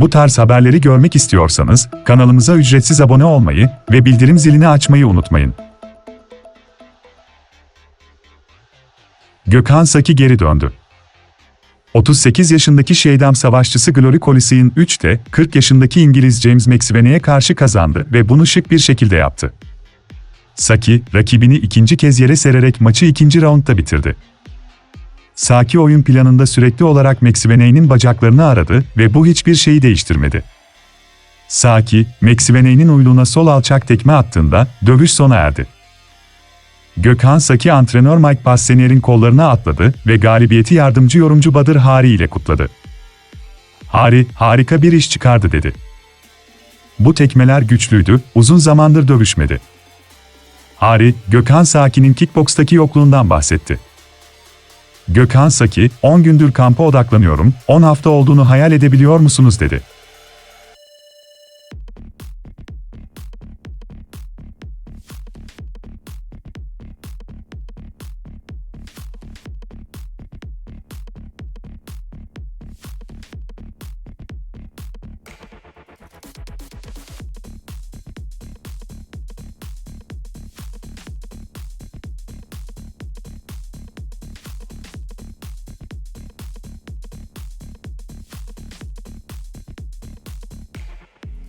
Bu tarz haberleri görmek istiyorsanız kanalımıza ücretsiz abone olmayı ve bildirim zilini açmayı unutmayın. Gökhan Saki geri döndü. 38 yaşındaki Şeydam savaşçısı Glory Coliseum 3'te 40 yaşındaki İngiliz James McSweeney'e karşı kazandı ve bunu şık bir şekilde yaptı. Saki, rakibini ikinci kez yere sererek maçı ikinci raundda bitirdi. Saki oyun planında sürekli olarak McSweeney'nin bacaklarını aradı ve bu hiçbir şeyi değiştirmedi. Saki, McSweeney'nin uyluğuna sol alçak tekme attığında dövüş sona erdi. Gökhan Saki antrenör Mike Passenier'in kollarına atladı ve galibiyeti yardımcı yorumcu Badır Hari ile kutladı. Hari, harika bir iş çıkardı dedi. Bu tekmeler güçlüydü, uzun zamandır dövüşmedi. Hari, Gökhan Saki'nin kickbokstaki yokluğundan bahsetti. Gökhan Saki, 10 gündür kampa odaklanıyorum, 10 hafta olduğunu hayal edebiliyor musunuz dedi.